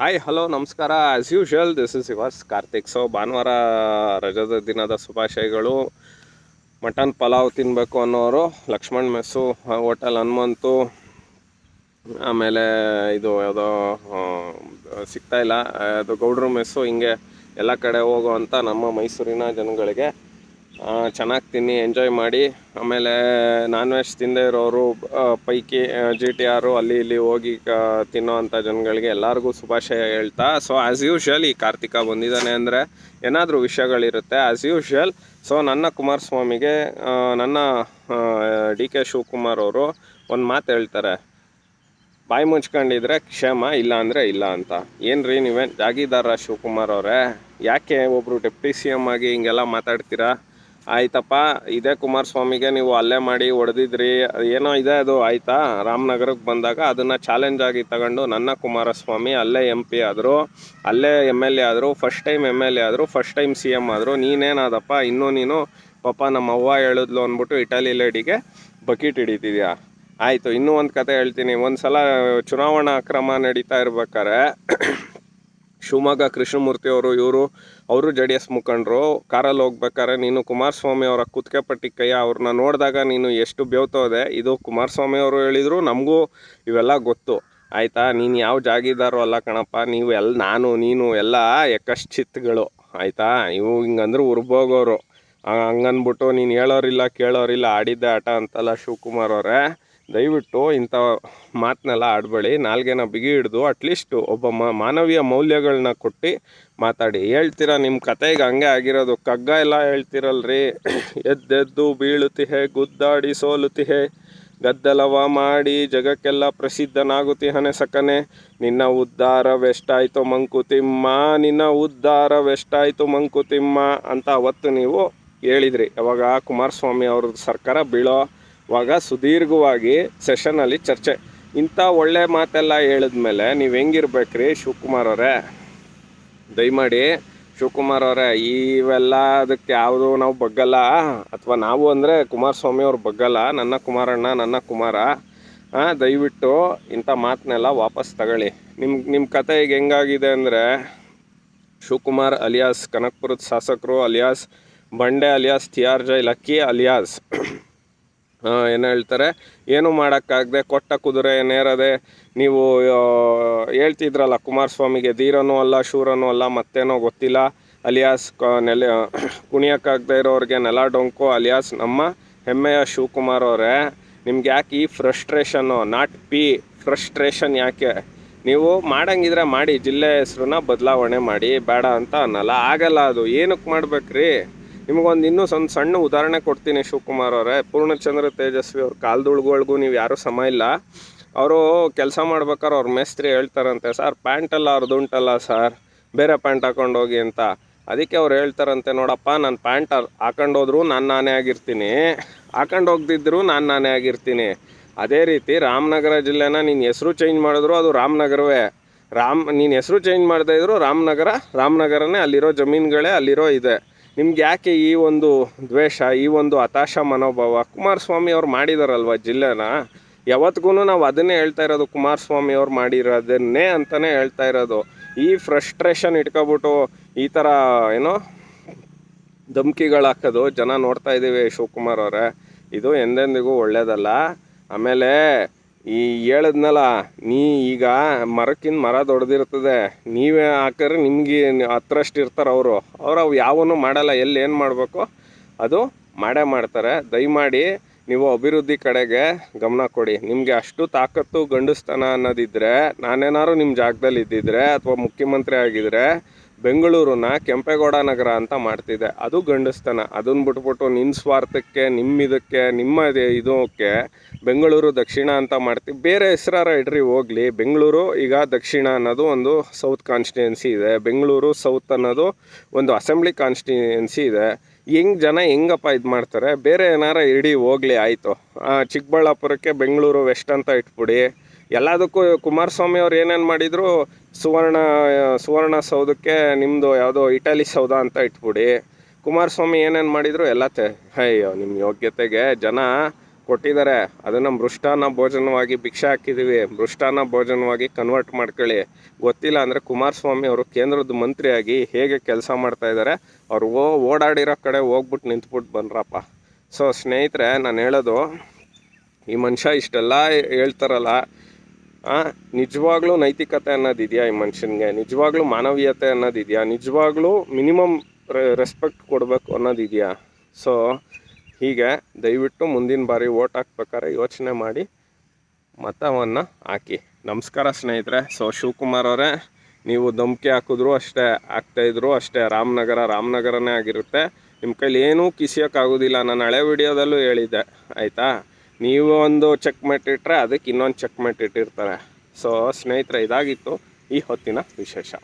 Hi hello ನಮಸ್ಕಾರ. As usual this is yours Karthik so ಭಾನುವಾರ ರಜದ ದಿನದ ಶುಭಾಶಯಗಳು. ಮಟನ್ ಪಲಾವ್ ತಿನ್ನಬೇಕು ಅನ್ನೋರು, ಲಕ್ಷ್ಮಣ್ ಮೆಸ್ಸು, ಹೋಟೆಲ್ ಹನುಮಂತು, ಆಮೇಲೆ ಇದು ಯಾವುದೋ ಸಿಗ್ತಾಯಿಲ್ಲ ಅದು ಗೌಡ್ರ ಮೆಸ್ಸು, ಹಿಂಗೆ ಎಲ್ಲ ಕಡೆ ಹೋಗುವಂಥ ನಮ್ಮ ಮೈಸೂರಿನ ಜನಗಳಿಗೆ ಚೆನ್ನಾಗಿ ತಿನ್ನಿ ಎಂಜಾಯ್ ಮಾಡಿ. ಆಮೇಲೆ ನಾನ್ ವೆಜ್ ತಿಂದೇ ಇರೋರು ಪೈಕಿ ಜಿ ಟಿ ಆರು ಅಲ್ಲಿ ಇಲ್ಲಿ ಹೋಗಿ ತಿನ್ನೋ ಅಂಥ ಜನಗಳಿಗೆ ಎಲ್ಲರಿಗೂ ಶುಭಾಶಯ ಹೇಳ್ತಾ. ಸೊ ಆ್ಯಸ್ ಯೂಶ್ವಲ್ ಈ ಕಾರ್ತಿಕ ಬಂದಿದ್ದಾನೆ ಅಂದರೆ ಏನಾದರೂ ವಿಷಯಗಳಿರುತ್ತೆ ಆ್ಯಸ್ ಯೂಶ್ವಲ್ ಸೊ ನನ್ನ ಕುಮಾರಸ್ವಾಮಿಗೆ ನನ್ನ ಡಿ ಕೆ ಶಿವಕುಮಾರ್ ಅವರು ಒಂದು ಮಾತು ಹೇಳ್ತಾರೆ. ಬಾಯಿ ಮುಚ್ಕೊಂಡಿದ್ರೆ ಕ್ಷೇಮ, ಇಲ್ಲ ಅಂದರೆ ಇಲ್ಲ ಅಂತ. ಏನು ರೀ ನೀವೇನು ಜಾಗೀದಾರ ಶಿವಕುಮಾರ್ ಅವರೇ, ಯಾಕೆ ಒಬ್ಬರು ಡೆಪ್ಟಿ ಸಿ ಎಂ ಆಗಿ ಹಿಂಗೆಲ್ಲ ಮಾತಾಡ್ತೀರಾ? ಆಯ್ತಪ್ಪ, ಇದೇ ಕುಮಾರಸ್ವಾಮಿಗೆ ನೀವು ಅಲ್ಲೇ ಮಾಡಿ ಹೊಡೆದಿದ್ರಿ ಏನೋ ಇದೆ ಅದು, ಆಯ್ತಾ? ರಾಮನಗರಕ್ಕೆ ಬಂದಾಗ ಅದನ್ನು ಚಾಲೆಂಜ್ ಆಗಿ ತಗೊಂಡು ನನ್ನ ಕುಮಾರಸ್ವಾಮಿ ಅಲ್ಲೇ ಎಂ ಪಿ ಆದರು, ಅಲ್ಲೇ ಎಂ ಎಲ್ ಎ ಆದರು first time M L A ಆದರು ಫಸ್ಟ್ ಟೈಮ್ ಸಿ ಎಂ ಆದರು, ನೀನೇನಾದಪ್ಪ, ಇನ್ನೂ ನೀನು ಪಾಪ ನಮ್ಮ ಅವ್ವ ಹೇಳಿದ್ಲು ಅಂದ್ಬಿಟ್ಟು ಇಟಾಲಿ ಲೇಡಿಗೆ ಬಕೀಟ್ ಹಿಡಿತಿದ್ಯಾ? ಆಯಿತು, ಇನ್ನೂ ಒಂದು ಕತೆ ಹೇಳ್ತೀನಿ ಒಂದು ಸಲ ಚುನಾವಣಾ ಅಕ್ರಮ ನಡೀತಾ ಇರ್ಬೇಕಾರೆ ಶಿವಮೊಗ್ಗ ಕೃಷ್ಣಮೂರ್ತಿ ಅವರು, ಇವರು, ಅವರು ಜೆ ಡಿ ಎಸ್ ಮುಖಂಡರು. ಕಾರಲ್ಲಿ ಹೋಗ್ಬೇಕಾದ್ರೆ ನೀನು ಕುಮಾರಸ್ವಾಮಿ ಅವರ ಕುತ್ತಿಗೆ ಪಟ್ಟಿ ಕೈಯ ಅವ್ರನ್ನ ನೋಡಿದಾಗ ನೀನು ಎಷ್ಟು ಬೇವ್ತೋದೆ. ಇದು ಕುಮಾರಸ್ವಾಮಿ ಅವರು ಹೇಳಿದರು, ನಮಗೂ ಇವೆಲ್ಲ ಗೊತ್ತು. ಆಯಿತಾ? ನೀನು ಯಾವ ಜಾಗಿದಾರೋ ಅಲ್ಲ ಕಣಪ್ಪ, ನೀವು ಎಲ್ಲ ನಾನು, ನೀನು ಎಲ್ಲ ಯಕಶ್ಚಿತ್ಗಳು. ಆಯಿತಾ? ಇವು ಹಿಂಗಂದ್ರೆ ಉರ್ಬೋಗೋರು. ಹಂಗನ್ಬಿಟ್ಟು ನೀನು ಹೇಳೋರಿಲ್ಲ, ಕೇಳೋರಿಲ್ಲ, ಆಡಿದ್ದೆ ಆಟ ಅಂತಲ್ಲ ಶಿವಕುಮಾರ್ ಅವರೇ. ದಯವಿಟ್ಟು ಇಂಥ ಮಾತನ್ನೆಲ್ಲ ಆಡಬೇಡಿ. ನಾಲ್ಗೆನ ಬಿಗಿ ಹಿಡಿದು ಅಟ್ಲೀಸ್ಟ್ ಒಬ್ಬ ಮಾನವೀಯ ಮೌಲ್ಯಗಳನ್ನ ಕೊಟ್ಟು ಮಾತಾಡಿ. ಹೇಳ್ತೀರಾ ನಿಮ್ಮ ಕತೆಗೆ ಹಂಗೆ ಆಗಿರೋದು. ಕಗ್ಗ ಎಲ್ಲ ಹೇಳ್ತಿರಲ್ರಿ. ಎದ್ದೆದ್ದು ಬೀಳುತ್ತಿಹೆ ಗುದ್ದಾಡಿ ಸೋಲುತ್ತಿಹೆ ಗದ್ದಲವ ಮಾಡಿ ಜಗಕ್ಕೆಲ್ಲ ಪ್ರಸಿದ್ಧನಾಗುತ್ತಿಹನೆ ಸಕನೆ. ನಿನ್ನ ಉದ್ಧಾರವೆಷ್ಟಾಯ್ತು ಮಂಕುತಿಮ್ಮ ನಿನ್ನ ಉದ್ಧಾರವೆಷ್ಟಾಯ್ತು ಮಂಕುತಿಮ್ಮ ಅಂತ ಅವತ್ತು ನೀವು ಹೇಳಿದ್ರಿ. ಯಾವಾಗ ಕುಮಾರಸ್ವಾಮಿ ಅವ್ರದ್ದು ಸರ್ಕಾರ ಬೀಳೋವಾಗ ಸುದೀರ್ಘವಾಗಿ ಸೆಷನಲ್ಲಿ ಚರ್ಚೆ. ಇಂಥ ಒಳ್ಳೆ ಮಾತೆಲ್ಲ ಹೇಳಿದ್ಮೇಲೆ ನೀವು ಹೆಂಗಿರ್ಬೇಕ್ರಿ ಶಿವಕುಮಾರ್ ಅವರೇ? ದಯಮಾಡಿ ಶಿವಕುಮಾರ್ ಅವರೇ, ಇವೆಲ್ಲ ಅದಕ್ಕೆ ಯಾವುದು ನಾವು ಬಗ್ಗಲ್ಲ? ಅಥವಾ ನಾವು ಅಂದರೆ ಕುಮಾರಸ್ವಾಮಿ ಅವ್ರು ಬಗ್ಗಲ್ಲ, ನನ್ನ ಕುಮಾರಣ್ಣ, ನನ್ನ ಕುಮಾರ. ಹಾಂ ದಯವಿಟ್ಟು ಇಂಥ ಮಾತನ್ನೆಲ್ಲ ವಾಪಸ್ ತಗೊಳ್ಳಿ. ನಿಮ್ಮ ನಿಮ್ಮ ಕತೆ ಈಗ ಹೆಂಗಾಗಿದೆ ಅಂದರೆ ಶಿವಕುಮಾರ್ ಅಲಿಯಾಸ್, ಕನಕ್ಪುರದ ಶಾಸಕರು ಅಲಿಯಾಸ್, ಬಂಡೆ ಅಲಿಯಾಸ್ ತಿಯಾರ್ ಲಕ್ಕಿ ಅಲಿಯಾಸ್. ಏನು ಹೇಳ್ತಾರೆ? ಏನು ಮಾಡೋಕ್ಕಾಗದೆ ಕೊಟ್ಟ ಕುದುರೆ ನೇರದೆ ನೀವು ಹೇಳ್ತಿದ್ರಲ್ಲ ಕುಮಾರಸ್ವಾಮಿಗೆ, ಧೀರನೂ ಅಲ್ಲ ಶೂರನೂ ಅಲ್ಲ ಮತ್ತೇನೋ ಗೊತ್ತಿಲ್ಲ. ಅಲಿಯಾಸ್ ಕ, ನೆಲೆ, ಕುಣಿಯೋಕ್ಕಾಗದೆ ಇರೋರಿಗೆ ನೆಲ ಡೊಂಕು, ಅಲಿಯಾಸ್ ನಮ್ಮ ಹೆಮ್ಮೆಯ ಶಿವಕುಮಾರ್ ಅವರೇ. ನಿಮ್ಗೆ ಯಾಕೆ ಈ ಫ್ರಸ್ಟ್ರೇಷನ್ನು ನಾಟ್ ಪಿ ಫ್ರಸ್ಟ್ರೇಷನ್ ಯಾಕೆ? ನೀವು ಮಾಡಂಗಿದ್ರೆ ಮಾಡಿ, ಜಿಲ್ಲೆ ಹೆಸ್ರನ್ನ ಬದಲಾವಣೆ ಮಾಡಿ, ಬೇಡ ಅಂತ ಅನ್ನಲ್ಲ. ಆಗಲ್ಲ ಅದು. ಏನಕ್ಕೆ ಮಾಡ್ಬೇಕ್ರಿ? ನಿಮಗೊಂದು ಇನ್ನೂ ಒಂದು ಸಣ್ಣ ಉದಾಹರಣೆ ಕೊಡ್ತೀನಿ ಶಿವಕುಮಾರ್ ಅವರೇ. ಪೂರ್ಣಚಂದ್ರ ತೇಜಸ್ವಿ ಅವ್ರ ಕಾಲ್ದುಳ್ಗಳಿಗೂ ನೀವು ಯಾರೂ ಸಮ ಇಲ್ಲ. ಅವರು ಕೆಲಸ ಮಾಡ್ಬೇಕಾದ್ರೆ ಅವ್ರ ಮೇಸ್ತ್ರಿ ಹೇಳ್ತಾರಂತೆ, ಸರ್ ಪ್ಯಾಂಟೆಲ್ಲ ಅವ್ರದ್ದುಂಟಲ್ಲ ಸರ್, ಬೇರೆ ಪ್ಯಾಂಟ್ ಹಾಕೊಂಡು ಹೋಗಿ ಅಂತ. ಅದಕ್ಕೆ ಅವ್ರು ಹೇಳ್ತಾರಂತೆ, ನೋಡಪ್ಪ, ನಾನು ಪ್ಯಾಂಟ್ ಹಾಕೊಂಡು ಹೋದ್ರು ನಾನು ನಾನೇ ಆಗಿರ್ತೀನಿ. ಹಾಕೊಂಡು ಹೋಗ್ದಿದ್ರು ನಾನು ನಾನೇ ಆಗಿರ್ತೀನಿ. ಅದೇ ರೀತಿ ರಾಮನಗರ ಜಿಲ್ಲೆನ ನೀನು ಹೆಸರು ಚೇಂಜ್ ಮಾಡಿದ್ರು ಅದು ರಾಮನಗರವೇ. ರಾಮ್, ನೀನು ಹೆಸರು ಚೇಂಜ್ ಮಾಡದೇ ಇದ್ರು ರಾಮನಗರ, ರಾಮನಗರನೇ ಅಲ್ಲಿರೋ ಜಮೀನುಗಳೇ ಅಲ್ಲಿರೋ ಇದೆ. ನಿಮ್ಗೆ ಯಾಕೆ ಈ ಒಂದು ದ್ವೇಷ, ಈ ಒಂದು ಹತಾಶ ಮನೋಭಾವ ಕುಮಾರಸ್ವಾಮಿ ಅವ್ರು ಮಾಡಿದಾರಲ್ವ ಜಿಲ್ಲೆನ? ಯಾವತ್ತಿಗೂ ನಾವು ಅದನ್ನೇ ಹೇಳ್ತಾ ಇರೋದು, ಕುಮಾರಸ್ವಾಮಿ ಅವ್ರು ಮಾಡಿರೋದನ್ನೇ ಅಂತಲೇ ಹೇಳ್ತಾ ಇರೋದು. ಈ ಫ್ರಸ್ಟ್ರೇಷನ್ ಇಟ್ಕೊಬಿಟ್ಟು ಈ ಥರ ಏನೋ ಧಮ್ಕಿಗಳು ಹಾಕೋದು ಜನ ನೋಡ್ತಾ ಇದ್ದೀವಿ ಶಿವಕುಮಾರ್ ಅವರೇ. ಇದು ಎಂದೆಂದಿಗೂ ಒಳ್ಳೆಯದಲ್ಲ ಆಮೇಲೆ ಈ ಹೇಳದ್ನಲ್ಲ, ನೀ ಈಗ ಮರಕ್ಕಿಂತ ಮರ ದೊಡ್ಡದಿರ್ತದೆ ನೀವೇ ಹಾಕಿದ್ರೆ ನಿಮಗೆ ಹತ್ರಷ್ಟು ಇರ್ತಾರೆ ಅವರು. ಅವ್ರು ಅವು ಯಾವನು ಮಾಡಲ್ಲ, ಎಲ್ಲಿ ಏನು ಮಾಡಬೇಕು ಅದು ಮಾಡೇ ಮಾಡ್ತಾರೆ. ದಯಮಾಡಿ ನೀವು ಅಭಿವೃದ್ಧಿ ಕಡೆಗೆ ಗಮನ ಕೊಡಿ. ನಿಮಗೆ ಅಷ್ಟು ತಾಕತ್ತು, ಗಂಡಸ್ತನ ಅನ್ನೋದಿದ್ದರೆ ನಾನೇನಾದ್ರು ನಿಮ್ಮ ಜಾಗದಲ್ಲಿ ಇದ್ದಿದ್ರೆ ಅಥವಾ ಮುಖ್ಯಮಂತ್ರಿ ಆಗಿದ್ರೆ ಬೆಂಗಳೂರನ್ನ ಕೆಂಪೇಗೌಡ ನಗರ ಅಂತ ಮಾಡ್ತಿದ್ದೆ ಅದು ಗಂಡಸ್ತನ. ಅದನ್ನ ಬಿಟ್ಬಿಟ್ಟು ನಿನ್ನ ಸ್ವಾರ್ಥಕ್ಕೆ ನಿಮ್ಮ ಇದಕ್ಕೆ, ನಿಮ್ಮ ಇದು- ಇದಕ್ಕೆ ಬೆಂಗಳೂರು ದಕ್ಷಿಣ ಅಂತ ಮಾಡ್ತೀವಿ ಬೇರೆ ಹೆಸರಾರ ಇಡ್ರಿ ಹೋಗ್ಲಿ. ಬೆಂಗಳೂರು ಈಗ ದಕ್ಷಿಣ ಅನ್ನೋದು ಒಂದು ಸೌತ್ ಕಾನ್ಸ್ಟಿಟ್ಯೂನ್ಸಿ ಇದೆ. ಬೆಂಗಳೂರು ಸೌತ್ ಅನ್ನೋದು ಒಂದು ಅಸೆಂಬ್ಲಿ ಕಾನ್ಸ್ಟಿಟ್ಯೂನ್ಸಿ ಇದೆ. ಹೆಂಗ್ ಜನ ಹೆಂಗಪ್ಪ ಇದು ಮಾಡ್ತಾರೆ? ಬೇರೆ ಏನಾರ ಇಡೀ ಹೋಗ್ಲಿ, ಆಯಿತು. ಚಿಕ್ಕಬಳ್ಳಾಪುರಕ್ಕೆ ಬೆಂಗಳೂರು ವೆಸ್ಟ್ ಅಂತ ಇಟ್ಬಿಡಿ. ಎಲ್ಲದಕ್ಕೂ ಕುಮಾರಸ್ವಾಮಿ ಅವ್ರು ಏನೇನು ಮಾಡಿದ್ರು, ಸುವರ್ಣ ಸುವರ್ಣ ಸೌಧಕ್ಕೆ ನಿಮ್ಮದು ಯಾವುದೋ ಇಟಲಿ ಸೌಧ ಅಂತ ಇಟ್ಬಿಡಿ. ಕುಮಾರಸ್ವಾಮಿ ಏನೇನು ಮಾಡಿದ್ರು ಎಲ್ಲ ತೆ, ಅಯ್ಯೋ ನಿಮ್ಮ ಯೋಗ್ಯತೆಗೆ ಜನ ಕೊಟ್ಟಿದ್ದಾರೆ. ಅದನ್ನು ಮೃಷ್ಟಾನ್ನ ಭೋಜನವಾಗಿ ಭಿಕ್ಷೆ ಹಾಕಿದ್ದೀವಿ ಮೃಷ್ಟಾನ್ನ ಭೋಜನವಾಗಿ ಕನ್ವರ್ಟ್ ಮಾಡ್ಕೊಳ್ಳಿ. ಗೊತ್ತಿಲ್ಲ ಅಂದರೆ ಕುಮಾರಸ್ವಾಮಿ ಅವರು ಕೇಂದ್ರದ ಮಂತ್ರಿಯಾಗಿ ಹೇಗೆ ಕೆಲಸ ಮಾಡ್ತಾ ಇದ್ದಾರೆ. ಅವ್ರು ಓ, ಓಡಾಡಿರೋ ಕಡೆ ಹೋಗ್ಬಿಟ್ಟು ನಿಂತ್ಬಿಟ್ಟು ಬಂದ್ರಪ್ಪ ಸೊ ಸ್ನೇಹಿತರೆ, ನಾನು ಹೇಳೋದು, ಈ ಮನುಷ್ಯ ಇಷ್ಟೆಲ್ಲ ಹೇಳ್ತಾರಲ್ಲ ನಿಜವಾಗ್ಲೂ ನೈತಿಕತೆ ಅನ್ನೋದಿದೆಯಾ ಈ ಮನುಷ್ಯನಿಗೆ? ನಿಜವಾಗ್ಲೂ ಮಾನವೀಯತೆ ಅನ್ನೋದಿದೆಯಾ ನಿಜವಾಗ್ಲೂ ಮಿನಿಮಮ್ ರೆಸ್ಪೆಕ್ಟ್ ಕೊಡಬೇಕು ಅನ್ನೋದಿದೆಯಾ ಸೊ ಹೀಗೆ ದಯವಿಟ್ಟು ಮುಂದಿನ ಬಾರಿ ಓಟ್ ಹಾಕ್ಬೇಕಾದ್ರೆ ಯೋಚನೆ ಮಾಡಿ ಮತವನ್ನು ಹಾಕಿ. ನಮಸ್ಕಾರ ಸ್ನೇಹಿತರೆ ಸೊ ಶಿವಕುಮಾರ್ ಅವರೇ, ನೀವು ಧಮ್ಕಿ ಹಾಕಿದ್ರು ಅಷ್ಟೇ ಹಾಕ್ತಾಯಿದ್ರು ಅಷ್ಟೇ. ರಾಮನಗರ ರಾಮನಗರನೇ ಆಗಿರುತ್ತೆ. ನಿಮ್ಮ ಕೈಲಿ ಏನೂ ಕಿಸಿಯೋಕ್ಕಾಗೋದಿಲ್ಲ. ನಾನು ಹಳೆ ವಿಡಿಯೋದಲ್ಲೂ ಹೇಳಿದ್ದೆ, ಆಯಿತಾ? ನೀವು ಒಂದು ಚೆಕ್ ಇಟ್ಟರೆ ಅದಕ್ಕೆ ಇನ್ನೊಂದು ಚೆಕ್ ಇಟ್ಟಿರ್ತಾರೆ. ಸೊ ಸ್ನೇಹಿತರೆ ಇದಾಗಿತ್ತು ಈ ಹೊತ್ತಿನ ವಿಶೇಷ.